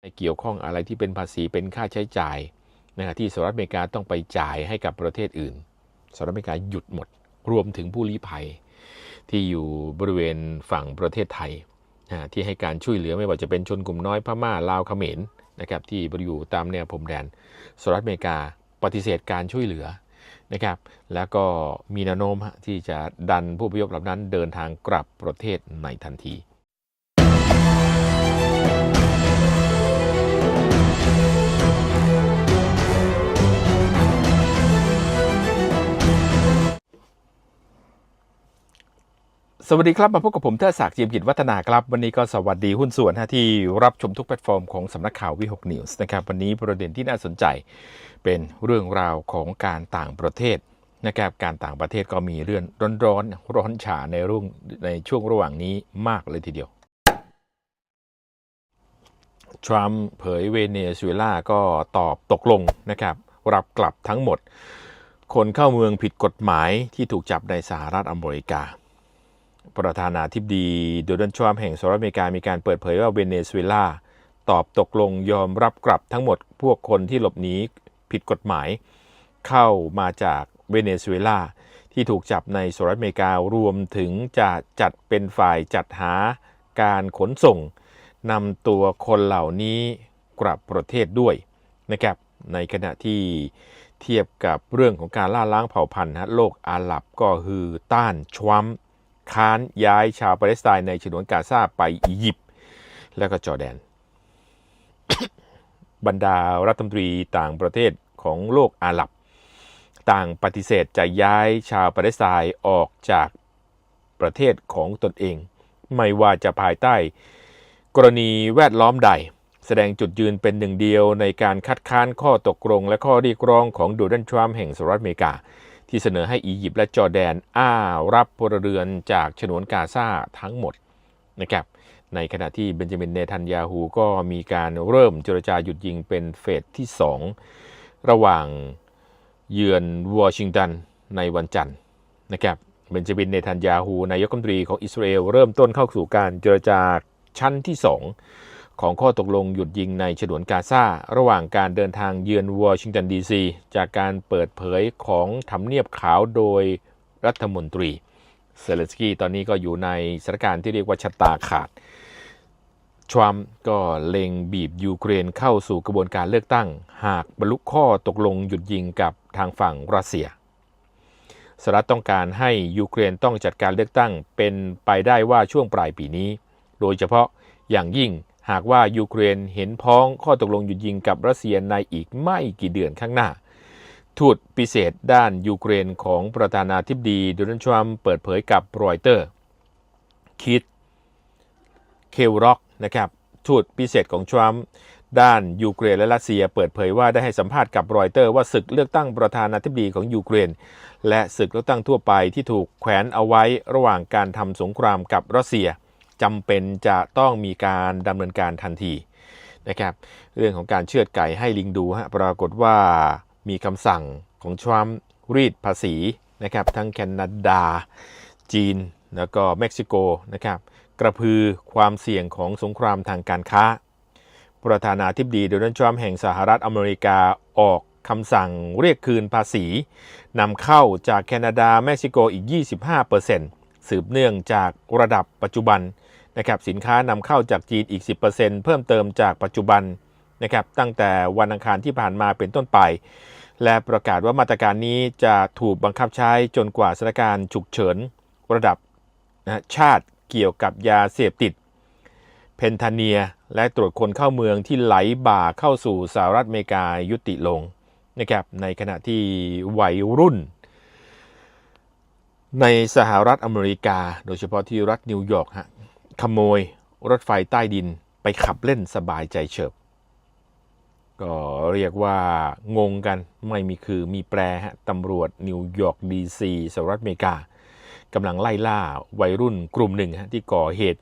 ไม่เกี่ยวข้องอะไรที่เป็นภาษีเป็นค่าใช้จ่ายนะครับที่สหรัฐอเมริกาต้องไปจ่ายให้กับประเทศอื่นสหรัฐอเมริกาหยุดหมด รวมถึงผู้ลี้ภัย ที่อยู่บริเวณฝั่งประเทศไทยนะที่ให้การช่วยเหลือไม่ว่าจะเป็นชนกลุ่มน้อยพม่าลาวเขมรนะครับที่บริอยู่ตามแนวพรมแดนสหรัฐอเมริกาปฏิเสธการช่วยเหลือนะครับแล้วก็มีแนวโน้มที่จะดันผู้พยพเหล่านั้นเดินทางกลับประเทศในทันที สวัสดีครับ มาพบกับผมเทอศักดิ์เจียมกิจวัฒนาครับ วันนี้ก็สวัสดีหุ้นส่วนฮะที่รับชมทุกแพลตฟอร์มของสำนักข่าววิหกนิวส์นะครับ วันนี้ประเด็นที่น่าสนใจเป็นเรื่องราวของการต่างประเทศนะครับการต่างประเทศก็มีเรื่องร้อนร้อนๆร้อนฉาในรุ่งในช่วงระหว่างนี้มากเลยทีเดียวทรัมป์เผยเวเนซุเอลาก็ตอบตกลงนะครับรับกลับทั้งหมด คนเข้าเมืองผิดกฎหมายที่ถูกจับในสหรัฐอเมริกา ประธานาธิบดีโดนัลด์ทรัมป์แห่งสหรัฐอเมริกามีการเปิดเผยว่าเวเนซุเอลาตอบตกลงยอมรับกลับทั้งหมดพวกคนที่หลบหนีผิดกฎหมาย เข้ามาจากเวเนซุเอลาที่ถูกจับในสหรัฐอเมริการวมถึงจะจัดเป็นฝ่ายจัดหาการขนส่งนำตัวคนเหล่านี้กลับประเทศด้วยนะครับในขณะที่เทียบกับเรื่องของการล่าล้างเผ่าพันธุ์ฮะโลกอาหรับก็คือต้านทรัมป์ ค้านย้ายชาวปาเลสไตน์ในฉนวนกาซาไปอียิปต์และก็จอร์แดน บรรดารัฐมนตรีต่างประเทศของโลกอาหรับ ต่างปฏิเสธจะย้ายชาวปาเลสไตน์ออกจากประเทศของตนเอง ไม่ว่าจะภายใต้ กรณีแวดล้อมใด แสดงจุดยืนเป็นหนึ่งเดียวในการคัดค้านข้อตกลงและข้อเรียกร้องของโดนัลด์ทรัมป์แห่งสหรัฐอเมริกา ที่เสนอให้อียิปต์และจอร์แดนอ้ารับพลเรือนจากฉนวนกาซาทั้งหมดนะครับในขณะที่เบนจามินเนทันยาฮูก็มีการเริ่มเจรจาหยุดยิงเป็นเฟสที่ 2 ระหว่างเยือนวอชิงตันในวันจันทร์นะครับเบนจามินเนทันยาฮูนายกรัฐมนตรีของอิสราเอลเริ่มต้นเข้าสู่การเจรจาชั้นที่ 2 ของข้อตกลงหยุดยิงในฉนวนกาซาระหว่างการเดินทางเยือนวอชิงตันดีซีจากการเปิดเผยของทำเนียบขาวโดยรัฐมนตรีเซเลนสกี้ตอนนี้ก็อยู่ในสถานการณ์ที่เรียกว่าชะตาขาดทรัมป์ก็เล็งบีบยูเครนเข้าสู่กระบวนการเลือกตั้ง หากบรรลุข้อตกลงหยุดยิงกับทางฝั่งรัสเซียสหรัฐต้องการให้ยูเครนต้องจัดการเลือกตั้งเป็นไปได้ว่าช่วงปลายปีนี้ โดยเฉพาะอย่างยิ่ง หากว่ายูเครนเห็นพ้องข้อตกลงหยุดยิงกับรัสเซียในอีกไม่กี่เดือนข้างหน้า ทูตพิเศษด้านยูเครนของประธานาธิบดีโดนัลด์ทรัมป์เปิดเผยกับรอยเตอร์ คิด เคลร็อกนะครับทูตพิเศษของทรัมป์ด้านยูเครนและรัสเซียเปิดเผยว่าได้ให้สัมภาษณ์กับรอยเตอร์ว่าศึกเลือกตั้งประธานาธิบดีของยูเครน และศึกเลือกตั้งทั่วไปที่ถูกแขวนเอาไว้ระหว่างการทำสงครามกับรัสเซีย จำเป็นจะต้องมีการดำเนินการทันทีนะครับเรื่องของการเชือดไก่ให้ลิงดูฮะปรากฏว่ามีคำสั่งของทรัมป์รีดภาษีนะครับทั้งแคนาดา จีน แล้วก็เม็กซิโกนะครับกระพือความเสี่ยงของสงครามทางการค้า ประธานาธิบดีโดนัลด์ทรัมป์แห่งสหรัฐอเมริกาออกคำสั่งเรียกคืนภาษีนำเข้าจากแคนาดาเม็กซิโกอีก 25%สืบเนื่องจากระดับปัจจุบัน นะครับสินค้านำเข้าจากจีนอีก 10%เพิ่มเติมจากปัจจุบันนะครับตั้งแต่วันอังคารที่ผ่านมาเป็นต้นไป และประกาศว่ามาตรการนี้จะถูกบังคับใช้จนกว่าสถานการณ์ฉุกเฉินระดับนะชาติเกี่ยวกับยาเสพติด เพนทาเนีย และตรวจคนเข้าเมืองที่ไหลบ่าเข้าสู่สหรัฐอเมริกายุติลงนะครับในขณะที่วัยรุ่น ในสหรัฐอเมริกา โดยเฉพาะที่รัฐนิวยอร์กฮะ ขโมยรถไฟใต้ดินไปขับเล่นสบายใจเฉิบ ก็เรียกว่างงกันไม่มีคือมีแปรฮะตำรวจนิวยอร์กดีซีสหรัฐอเมริกากำลังไล่ล่าวัยรุ่นกลุ่มหนึ่งฮะที่ก่อเหตุ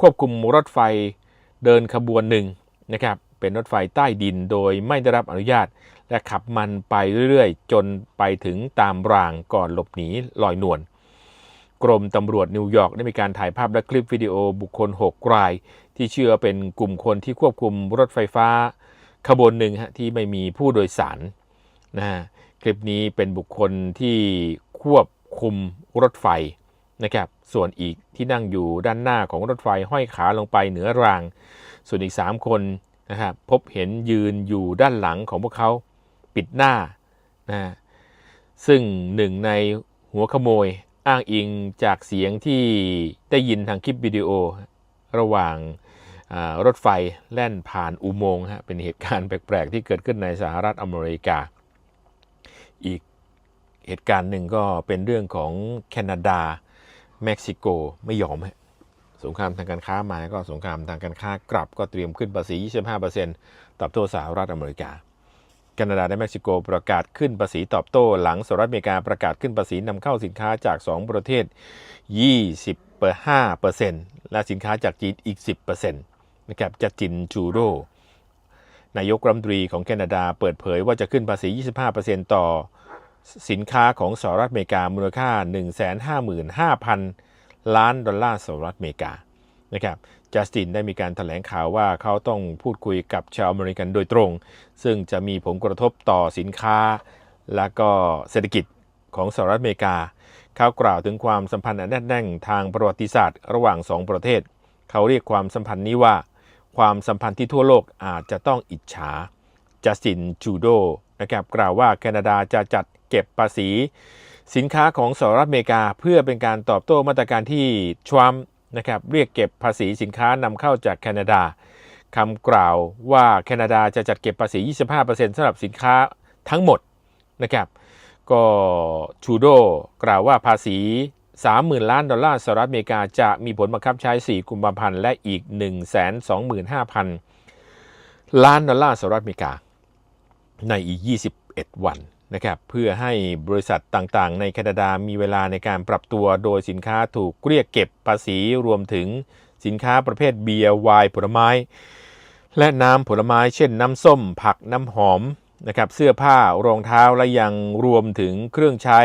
ควบคุมรถไฟเดินขบวนหนึ่งนะครับเป็นรถไฟใต้ดินโดยไม่ได้รับอนุญาต และขับมันไปเรื่อยๆ จนไปถึงตามรางก่อนหลบหนีลอยนวล กรมตำรวจนิวยอร์กได้มีการถ่ายภาพและคลิปวิดีโอบุคคล 6 ราย ที่เชื่อเป็นกลุ่มคนที่ควบคุมรถไฟฟ้า ขบวนหนึ่งฮะที่ไม่มีผู้โดยสารนะคลิปนี้เป็นบุคคลที่ควบคุมรถไฟนะครับส่วนอีกที่นั่งอยู่ด้านหน้าของรถไฟห้อยขาลงไปเหนือราง ส่วนอีก 3 คนนะครับพบเห็นยืนอยู่ด้านหลังของพวกเขาปิดหน้านะซึ่งหนึ่งในหัวขโมย อ้างอิงจากเสียงที่ได้ยินทางคลิปวิดีโอ ระหว่างรถไฟแล่นผ่านอุโมงค์ฮะเป็นเหตุการณ์แปลก ๆ ที่เกิดขึ้นในสหรัฐอเมริกา อีกเหตุการณ์หนึ่งก็เป็นเรื่องของแคนาดา เม็กซิโกไม่ยอมฮะสงครามทางการค้ามาก็สงครามทางการค้ากลับก็เตรียมขึ้นภาษี 25%ตอบโต้สหรัฐอเมริกา แคนาดาและเม็กซิโกประกาศขึ้นภาษีตอบโต้หลังสหรัฐอเมริกาประกาศขึ้นภาษีนำเข้าสินค้าจาก 2 ประเทศ 25%และสินค้าจากจีนอีก 10%นะครับจัดจินจูโดนายกรัฐมนตรีของแคนาดาเปิดเผยว่าจะขึ้นภาษี 25%ต่อสินค้าของสหรัฐอเมริกามูลค่า 155,000 ล้านดอลลาร์สหรัฐอเมริกา นะครับจัสตินได้มีการถแถลงข่าวว่าเขาต้องพูดคุยกับชาวอเมริกันโดยตรง ซึ่งจะมีผลกระทบต่อสินค้า และก็เศรษฐกิจของสหรัฐอเมริกา เขากล่าวถึงความสัมพันธ์อันแน่นแน่นทางประวัติศาสตร์ระหว่างสองประเทศ เขาเรียกความสัมพันธ์นี้ว่า ความสัมพันธ์ที่ทั่วโลกอาจจะต้องอิจฉาจัสตินจูโดนะครับกล่าวว่าแคนาดาจะจัดเก็บภาษี สินค้าของสหรัฐอเมริกา เพื่อเป็นการตอบโต้มาตรการที่ทรัมป์ นะครับเรียกเก็บภาษีสินค้านำเข้าจากแคนาดาคำกล่าวว่าแคนาดาจะจัดเก็บภาษี 25%สำหรับสินค้าทั้งหมดนะครับก็ชูโดกล่าวว่าภาษี 30,000 ล้านดอลลาร์สหรัฐอเมริกาจะมีผลบังคับใช้ 4 กุมภาพันธ์และอีก 125,000 ล้านดอลลาร์สหรัฐอเมริกาในอีก 21 วัน นะครับเพื่อให้บริษัทต่างๆ ในแคนาดามีเวลาในการปรับตัวโดยสินค้าถูกเรียกเก็บภาษีรวมถึงสินค้าประเภทเบียร์ไวน์ผลไม้ และน้ำผลไม้เช่นน้ำส้ม ผักน้ำหอมนะครับเสื้อผ้ารองเท้าและยังรวมถึงเครื่องใช้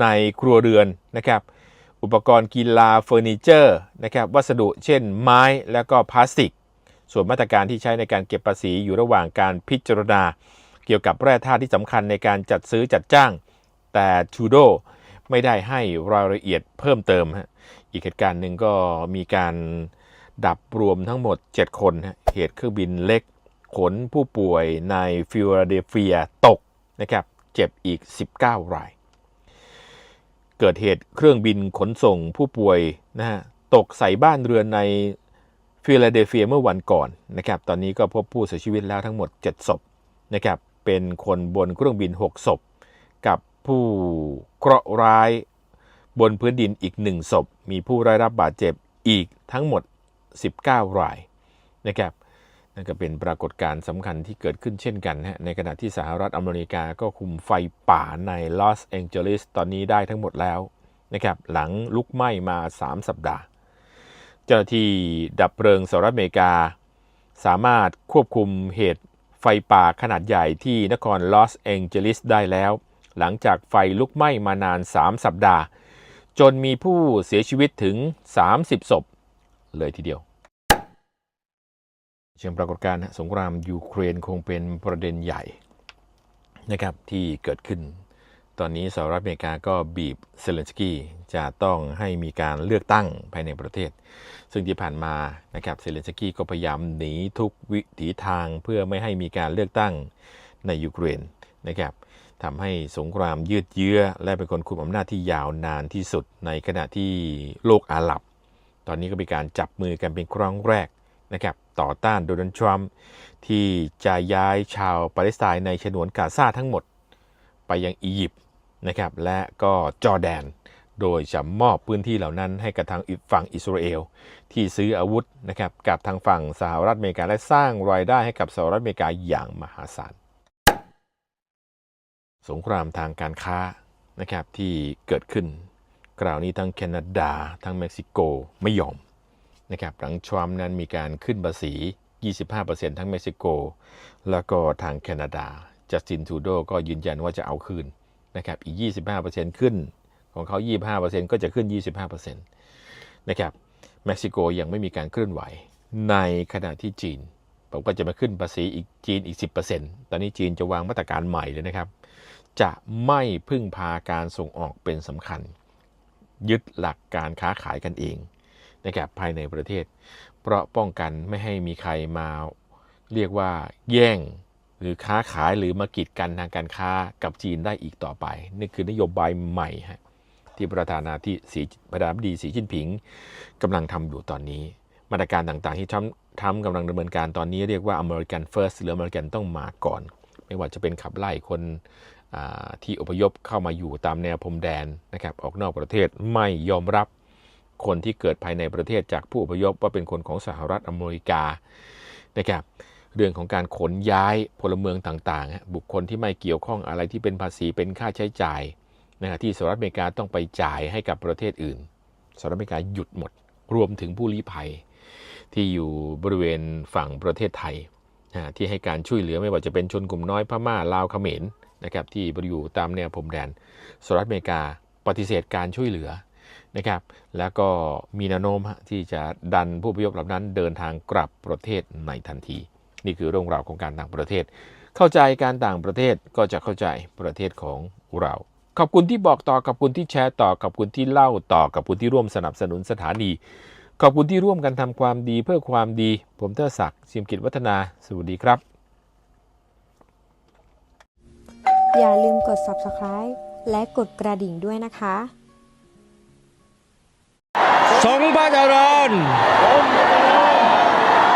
ในครัวเรือนนะครับอุปกรณ์กีฬาเฟอร์นิเจอร์นะครับวัสดุเช่นไม้และก็พลาสติก ส่วนมาตรการที่ใช้ในการเก็บภาษีอยู่ระหว่างการพิจารณา เกี่ยวกับแร่ธาตุที่สำคัญในการจัดซื้อจัดจ้าง แต่ทูโดไม่ได้ให้รายละเอียดเพิ่มเติมฮะอีกเหตุการณ์หนึ่งก็มีการดับรวมทั้งหมด 7 คนฮะเหตุเครื่องบินเล็กขนผู้ป่วยในฟิลาเดลเฟียตกนะครับเจ็บอีก 19 ราย เกิดเหตุเครื่องบินขนส่งผู้ป่วยนะฮะตกใส่บ้านเรือนในฟิลาเดลเฟียเมื่อวันก่อนนะครับ ตอนนี้ก็พบผู้เสียชีวิตแล้วทั้งหมด 7 ศพนะครับ เป็นคนบนเครื่องบิน 6 ศพ กับผู้เคราะห์ร้ายบนพื้นดินอีก 1 ศพ มีผู้ได้รับบาดเจ็บอีกทั้งหมด 19 รายนะครับนั่นก็เป็นปรากฏการณ์สำคัญที่เกิดขึ้นเช่นกันฮะในขณะที่สหรัฐอเมริกาก็คุมไฟป่าในลอสแองเจลิสตอนนี้ได้ทั้งหมดแล้วนะครับหลังลุกไหม้มา 3 สัปดาห์ เจ้าหน้าที่ดับเพลิงสหรัฐอเมริกา สามารถควบคุมเหตุ ไฟป่าขนาดใหญ่ที่นครลอสแองเจลิสได้แล้ว หลังจากไฟลุกไหม้มานาน 3 สัปดาห์ จนมีผู้เสียชีวิตถึง 30 ศพ เลยทีเดียว เชิงปรากฏการณ์สงครามยูเครนคงเป็นประเด็นใหญ่นะครับที่เกิดขึ้น ตอนนี้สหรัฐอเมริกาก็บีบเซเลนสกี้จะต้องให้มีการเลือกตั้งภายในประเทศ ซึ่งที่ผ่านมานะครับเซเลนสกี้ก็พยายามหนีทุกวิถีทางเพื่อไม่ให้มีการเลือกตั้งในยูเครนนะครับทำให้สงครามยืดเยื้อ และเป็นคนคุมอำนาจที่ยาวนานที่สุด ในขณะที่โลกอาหรับ ตอนนี้ก็มีการจับมือกันเป็นครั้งแรกนะครับต่อต้านโดนัลด์ทรัมป์ที่จะย้ายชาวปาเลสไตน์ในฉนวนกาซาทั้งหมด ไปยังอียิปต์นะครับ และก็จอร์แดน โดยจะมอบพื้นที่เหล่านั้นให้กับทางฝั่งอิสราเอล ที่ซื้ออาวุธนะครับกับทางฝั่งสหรัฐอเมริกาและสร้างรายได้ให้กับสหรัฐอเมริกาอย่างมหาศาลสงครามทางการค้านะครับที่เกิดขึ้นคราวนี้ทั้งแคนาดาทั้งเม็กซิโกไม่ยอมนะครับหลังทรัมป์นั้นมีการขึ้นภาษี 25%ทั้งเม็กซิโก แล้วก็ทางแคนาดา จัสตินทูโดก็ยืนยันว่าจะเอาคืนนะครับอีก 25%ขึ้นของเขา 25%ก็จะขึ้น 25%นะครับเม็กซิโกยังไม่มีการเคลื่อนไหวในขณะที่จีน ผมก็จะมาขึ้นภาษีอีกจีนอีก 10%ตอนนี้จีนจะวางมาตรการใหม่เลยนะครับ จะไม่พึ่งพาการส่งออกเป็นสำคัญ ยึดหลักการค้าขายกันเองนะครับภายในประเทศ เพราะป้องกันไม่ให้มีใครมาเรียกว่าแย่ง หรือค้าขายหรือมากีดกันทางการค้ากับจีนได้อีกต่อไป นี่คือนโยบายใหม่ฮะที่ประธานาธิบดีประธานาธิบดีสีจิ้นผิงกำลังทำอยู่ตอนนี้ มาตรการต่างๆ ที่ทำทำกำลังดำเนินการตอนนี้เรียกว่า American First หรือ American ต้องมาก่อน ไม่ว่าจะเป็นขับไล่คนที่อพยพเข้ามาอยู่ตามแนวพรมแดนนะครับออกนอกประเทศไม่ยอมรับคนที่เกิดภายในประเทศจากผู้อพยพว่าเป็นคนของสหรัฐอเมริกานะครับ เรื่องของการขนย้ายพลเมืองต่างๆ บุคคลที่ไม่เกี่ยวข้องอะไรที่เป็นภาษีเป็นค่าใช้จ่ายนะฮะที่สหรัฐอเมริกาต้องไปจ่ายให้กับประเทศอื่นสหรัฐอเมริกาหยุดหมด รวมถึงผู้ลี้ภัย ที่อยู่บริเวณฝั่งประเทศไทยนะที่ให้การช่วยเหลือไม่ว่าจะเป็นชนกลุ่มน้อยพม่าลาวเขมรนะครับที่บริอยู่ตามแนวพรมแดนสหรัฐอเมริกาปฏิเสธการช่วยเหลือนะครับแล้วก็มีแนวโน้มที่จะดันผู้พยพเหล่านั้นเดินทางกลับประเทศในทันที นี่คือเรื่องราวของการต่างประเทศ เข้าใจการต่างประเทศก็จะเข้าใจประเทศของเรา ขอบคุณที่บอกต่อขอบคุณที่แชร์ต่อขอบคุณที่เล่าต่อขอบคุณที่ร่วมสนับสนุนสถานี ขอบคุณที่ร่วมกันทำความดีเพื่อความดี ผมเทอศักดิ์ชิมกิจวัฒนา สวัสดีครับ อย่าลืมกด subscribe และกดกระดิ่งด้วยนะคะทรงพระเจริญ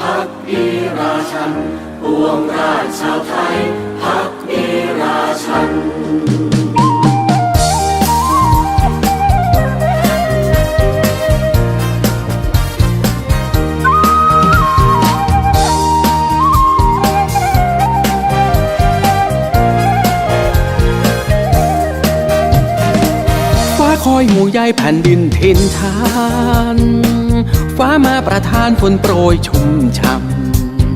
พักดีราชันปวงราชชาวไทยพักดีราชันฟ้าคอยห่วงใยแผ่นดินทินทาน ฟ้ามาประทานฝนโปรยชุ่มช่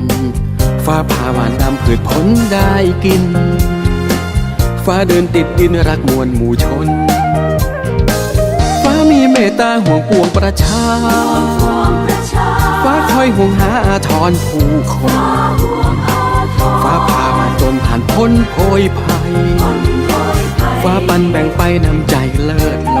ำฟ้าพาหวานนำพืชผลได้กิน ฟ้าเดินติดดินรักมวลหมู่ชน ฟ้ามีเมตตาห่วงปวงประชา ฟ้าคอยห่วงหาอาทรผู้คน ฟ้าพามาจนผ่านพ้นโพยภัย ฟ้าปันแบ่งไปน้ำใจเลิศล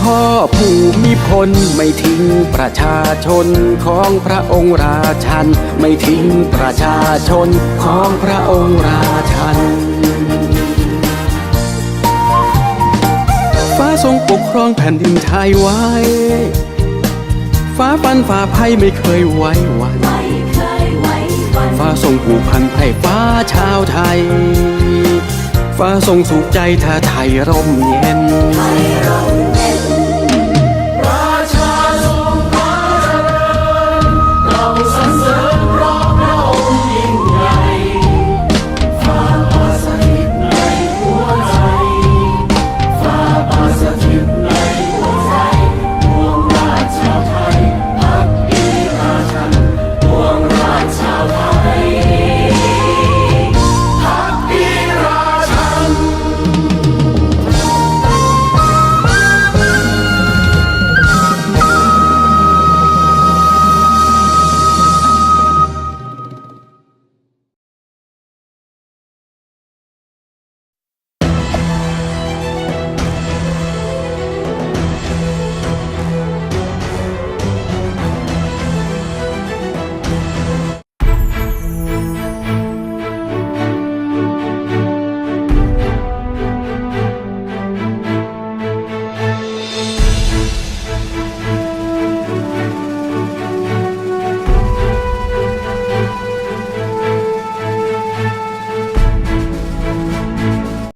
พ่อผู้มีพลไม่ทิ้งประชาชนของพระองค์ราชัน ไม่ทิ้งประชาชนของพระองค์ราชันทรงปกครองแผ่นดินไทยไว้ ฟ้าฟันฟ้าภัยไม่เคยไว้วันฟ้าทรงผูกพันไพร่ฟ้าชาวไทย ฟ้าทรงสุขใจถ้าไทยร่มเย็น